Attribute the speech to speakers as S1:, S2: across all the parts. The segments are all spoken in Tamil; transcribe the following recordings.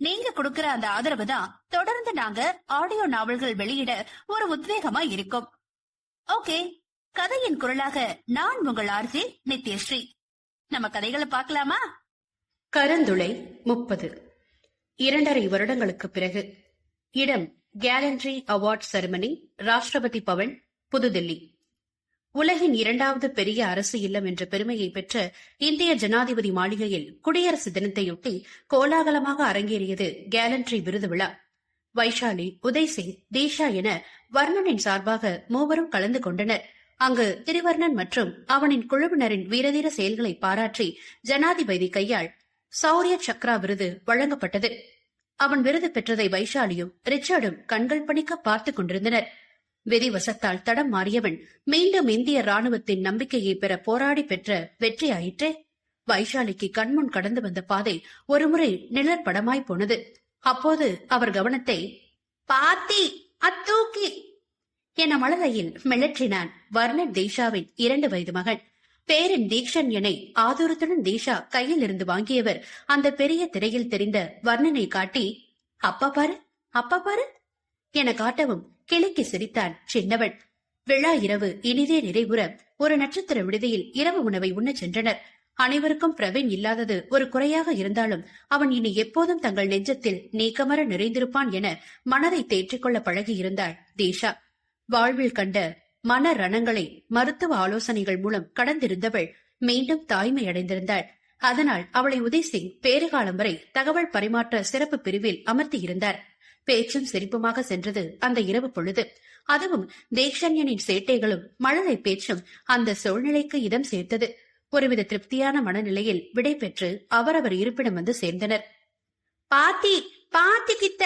S1: நீங்க கொடுக்கிற அந்த ஆதரவு தான் தொடர்ந்து நாங்க ஆடியோ நாவல்கள் வெளியிட ஒரு உத்வேகமா இருக்கும். ஓகே கதையின் குரலாக நான் உங்கள் ஆர்ஜி நித்யஸ்ரீ. நம்ம கதைகளை பார்க்கலாமா?
S2: கருந்துளை முப்பது. இரண்டரை வருடங்களுக்கு பிறகு இடம் gallantry award ceremony Rashtrapati Bhavan Pudhudilli. உலகின் இரண்டாவது பெரிய அரசு இல்லம் என்ற பெருமையை பெற்ற இந்திய ஜனாதிபதி மாளிகையில் குடியரசு தினத்தையொட்டி கோலாகலமாக அரங்கேறியது கேலண்ட்ரி விருது விழா. வைஷாலி உதய் சிங் தீஷா என வர்ணனின் சார்பாக மூவரும் கலந்து கொண்டனர். அங்கு திருவர்ணன் மற்றும் அவனின் குழுவினரின் வீரதீர செயல்களை பாராற்றி ஜனாதிபதி கையால் சௌரிய சக்ரா விருது வழங்கப்பட்டது. அவன் விருது பெற்றதை வைஷாலியும் ரிச்சர்டும் கண்கள் பணிக்க பார்த்துக் கொண்டிருந்தனர். விதிவசத்தால் தடம் மாறியவன் மீண்டும் இந்திய ராணுவத்தின் நம்பிக்கையை பெற போராடி பெற்ற வெற்றியாயிற்றே. வைஷாலிக்கு கண்முன் கடந்து வந்த பாதை ஒருமுறை நிழற்படமாய் போனது. அப்போது அவர் கவனத்தை பாத்தி அத்தூக்கி! என மலரையில் மிளற்றினான் வர்ணன் தீஷாவின் இரண்டு வயது மகன். பேரன் தீக்ஷன் என ஆதூரத்துடன் தீஷா கையில் இருந்து வாங்கியவர் அந்த பெரிய திரையில் தெரிந்த வர்ணனை காட்டி அப்பா பாரு அப்பா பாரு! என காட்டவும் கிளிக்கு சிரித்தான் சின்னவள் விழா இரவு இனிதே நிறைவுற ஒரு நட்சத்திர விடுதியில் இரவு உணவை உண்ணச் சென்றனர். அனைவருக்கும் பிரவீன் இல்லாதது ஒரு குறையாக இருந்தாலும் அவன் இனி எப்போதும் தங்கள் நெஞ்சத்தில் நீக்கமர நிறைந்திருப்பான் என மனதை தேற்றிக்கொள்ள பழகியிருந்தாள் தீஷா. வாழ்வில் கண்ட மன ரணங்களை மருத்துவ ஆலோசனைகள் மூலம் கடந்திருந்தவள் மீண்டும் தாய்மை அடைந்திருந்தாள். அதனால் அவளை உதய் சிங் பேறுகாலம் வரை தகவல் பரிமாற்ற சிறப்பு பிரிவில் அமர்த்தியிருந்தார். பேச்சும் சிரிப்புமாக சென்றது அந்த இரவு பொழுது. அதுவும் தேக்ஷன்யனின் சேட்டைகளும் மழலை பேச்சும் அந்த சூழ்நிலைக்கு இதம் சேர்த்தது. ஒருவித திருப்தியான மனநிலையில் விடை பெற்று அவரவர் இருப்பிடம் வந்து சேர்ந்தனர். பாத்தி பாத்தி கித்த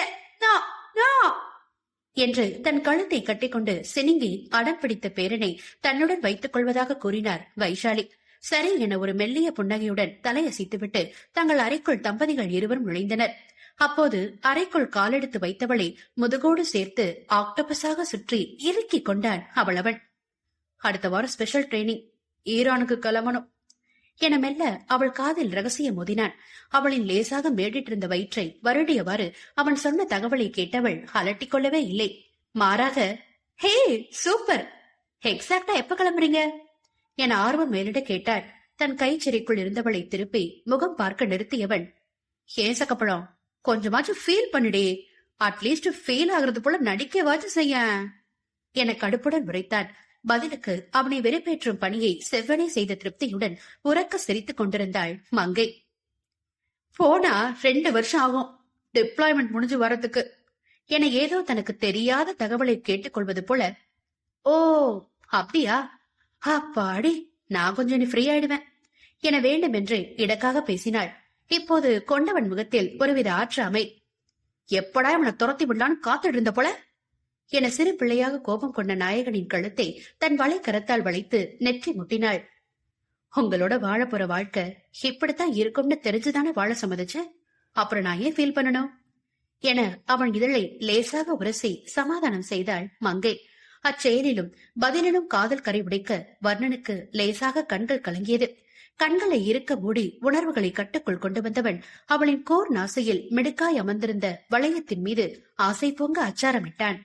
S2: என்று தன் கழுத்தை கட்டிக்கொண்டு சினிங்கி அடம் பிடித்த பேரனை தன்னுடன் வைத்துக் கொள்வதாக கூறினார் வைஷாலி. சரி என ஒரு மெல்லிய புன்னகையுடன் தலையசைத்துவிட்டு தங்கள் அறைக்குள் தம்பதிகள் இருவரும் நுழைந்தனர். அப்போது அறைக்குள் காலெடுத்து வைத்தவளை முதுகோடு சேர்த்து ஆக்டோபஸாக சுற்றி இறுக்கிக் கொண்டான் அவள் அவன் அடுத்த வாரம் ஸ்பெஷல் ட்ரைனிங் ஈரானுக்கு கிளம்பணும். என மெல்ல அவள் காதில் ரகசியம் மோதினான். அவளின் லேசாக மேடிட்டிருந்த வயிற்றை வருடியவாறு அவன் சொன்ன தகவலை கேட்டவள் அலட்டிக் கொள்ளவே இல்லை. மாறாக ஹே சூப்பர்! எக்ஸாக்டா எப்ப கிளம்புறீங்க? என ஆர்வம் மேலிட கேட்டாள். தன் கைச்சிறைக்குள் இருந்தவளை திருப்பி முகம் பார்க்க நிறுத்தியவன் ஏன் சக்கப்பழம் கொஞ்சமாச்சும் ஃபீல் பண்ணுடே. அட்லீஸ்ட் ஃபீல் ஆகுறது போல நடிக்கவாச்சும் செய்ய. என கடுப்புடன் உரைத்தான். பதிலுக்கு அவனை வெறுப்பேற்றும் பணியை செவ்வனே செய்த திருப்தியுடன் உறக்க சிரித்துக் கொண்டிருந்தாள் மங்கை. போனா ரெண்டு வருஷம் ஆகும். டிப்ளாய்மெண்ட் முடிஞ்சு வரதுக்கு என ஏதோ தனக்கு தெரியாத தகவலை கேட்டுக்கொள்வது போல ஓ அப்படியா? அப்பாடி நான் கொஞ்சம் ஃப்ரீ ஆயிடுவேன். என வேண்டுமென்றே இடக்காக பேசினாள். இப்போது கொண்டவன் முகத்தில் ஒருவித ஆற்றாமை எப்படா இவனை துரத்தி விடலான்னு காத்துட்டு இருந்த போல? என சிறு பிள்ளையாக கோபம் கொண்ட நாயகனின் கழுத்தை தன் வலை கரத்தால் வளைத்து நெற்றி முட்டினாள். உங்களோட வாழ போற வாழ்க்கை இப்படித்தான் இருக்கும்னு தெரிஞ்சுதானே வாழ சம்மதிச்ச? அப்புறம் நான் ஏன் ஃபீல் பண்ணணும்? என அவன் இதழை லேசாக உரசி சமாதானம் செய்தாள் மங்கை. அச்செயலிலும் பதிலிலும் காதல் கரை உடைக்க வர்ணனுக்கு லேசாக கண்கள் கலங்கியது. கண்களை இருக்க மூடி உணர்வுகளை கட்டுக்குள் கொண்டு வந்தவன் அவளின் கோர் நாசையில் மிடுக்காய் அமர்ந்திருந்த வளையத்தின் மீது ஆசை பொங்க அச்சாரமிட்டான்.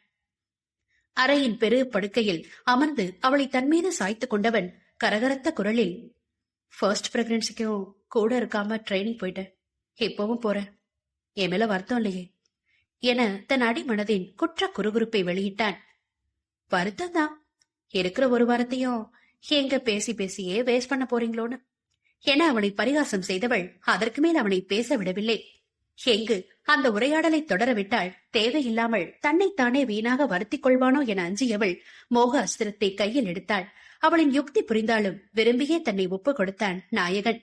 S2: அறையின் பெரு படுக்கையில் அமர்ந்து அவளை தன்மீது சாய்த்துக் கொண்டவன் கரகரத்த குரலில் ஃபர்ஸ்ட் பிரெக்னன்சிக்கும் கூட இருக்காம ட்ரைனிங் போயிட்டேன். இப்பவும் போறேன். என் மேல வருத்தம் இல்லையே என தன் அடிமனதின் குற்ற குறுகுறுப்பை வெளியிட்டான். வருத்தம் தான். இருக்கிற ஒரு வாரத்தையும் எங்க பேசி பேசியே வேஸ்ட் பண்ண போறீங்களோன்னு. என அவனை பரிகாசம் செய்தவள் அதற்கு மேல் அவனை பேச விடவில்லை எங்கு அந்த உரையாடலை தொடரவிட்டால் தேவையில்லாமல் தன்னைத்தானே வீணாக வருத்திக் கொள்வானோ என அஞ்சியவள் மோக அஸ்திரத்தை கையில் எடுத்தாள். அவளின் யுக்தி புரிந்தாலும் விரும்பியே தன்னை ஒப்புக் கொடுத்தான் நாயகன்.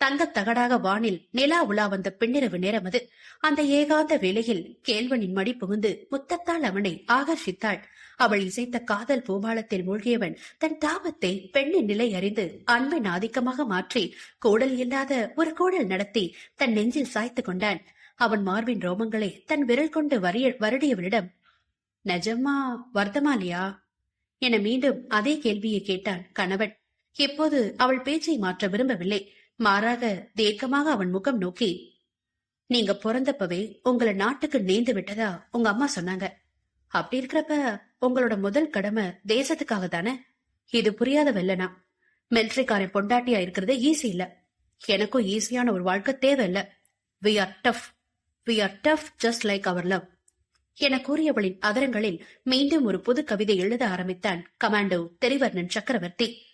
S2: தங்கத் தகடாக வானில் நிலா உலா வந்த பின்னிரவு நேரம் அது அந்த ஏகாந்த வேளையில் கேள்வனின் மடி புகுந்து முத்தத்தால் அவனை ஆகர்ஷித்தாள். அவள் இசைத்த காதல் பூபாலத்தில் மூழ்கியவன் தன் தாபத்தை பெண்ணின் நிலை அறிந்து அன்பின் ஆதிக்கமாக மாற்றி கோடல் இல்லாத ஒரு கோடல் நடத்தி தன் நெஞ்சில் சாய்த்து கொண்டான். அவன் மார்பின் ரோமங்களை தன் விரல் கொண்டு வரிய வருடியவளிடம் நிஜமா வருத்தமாலியா? என மீண்டும் அதே கேள்வியை கேட்டான் கணவன். இப்போது அவள் பேச்சை மாற்ற விரும்பவில்லை. மாறாக தேக்கமாக அவன் முகம் நோக்கி நீங்க பிறந்தப்பவே உங்களை நாட்டுக்கு நேர்ந்து விட்டதா? உங்க அம்மா சொன்னாங்க. அப்படி இருக்கிறப்ப உங்களோட முதல் கடமை தேசத்துக்காக தானே? இது புரியாத வெள்ளனா? மிலிட்ரிக்காரன் பொண்டாட்டியா இருக்கிறது ஈஸி இல்ல. எனக்கும் ஈஸியான ஒரு வாழ்க்கை தேவையில்ல. We are tough we are tough just like our love என கூறியவளின் அதரங்களில் மீண்டும் ஒரு புது கவிதை எழுத ஆரம்பித்தான் கமாண்டோ தெரிவர்ணன் சக்கரவர்த்தி.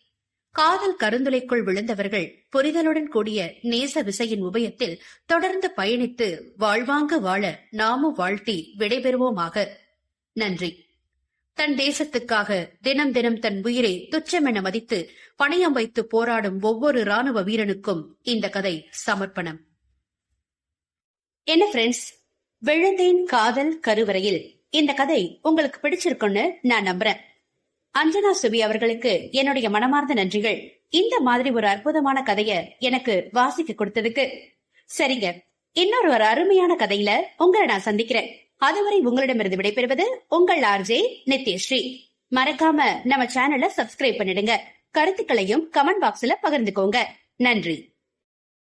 S2: காதல் கருந்துளைக்குள் விழுந்தவர்கள் புரிதலுடன் கூடிய நேச விசையின் உபயத்தில் தொடர்ந்து பயணித்து வாழ்வாங்க வாழ நாமும் வாழ்த்தி விடைபெறுவோமாக. நன்றி. தன் தேசத்துக்காக தினம் தினம் தன் உயிரை துச்சமென மதித்து பணயம் வைத்து போராடும் ஒவ்வொரு ராணுவ வீரனுக்கும் இந்த கதை சமர்ப்பணம். என்ன ஃப்ரெண்ட்ஸ் விழுந்தேன் காதல் கருவறையில். இந்த கதை உங்களுக்கு பிடிச்சிருக்குன்னு நான் நம்புறேன். அஞ்சனா சுபி அவர்களுக்கு என்னுடைய மனமார்ந்த நன்றிகள். இந்த மாதிரி ஒரு அற்புதமான கதைய எனக்கு வாசிக்க கொடுத்ததுக்கு. சரிங்க. இன்னொரு ஒரு அருமையான கதையில உங்களை நான் சந்திக்கிறேன். அதுவரை உங்களிடமிருந்து விடைபெறுவது உங்கள் ஆர்ஜே நித்யஸ்ரீ. மறக்காம நம்ம சேனலை சப்ஸ்கிரைப் பண்ணிடுங்க. கருத்துக்களையும் கமெண்ட் பாக்ஸ்ல பகிர்ந்துக்கோங்க. நன்றி.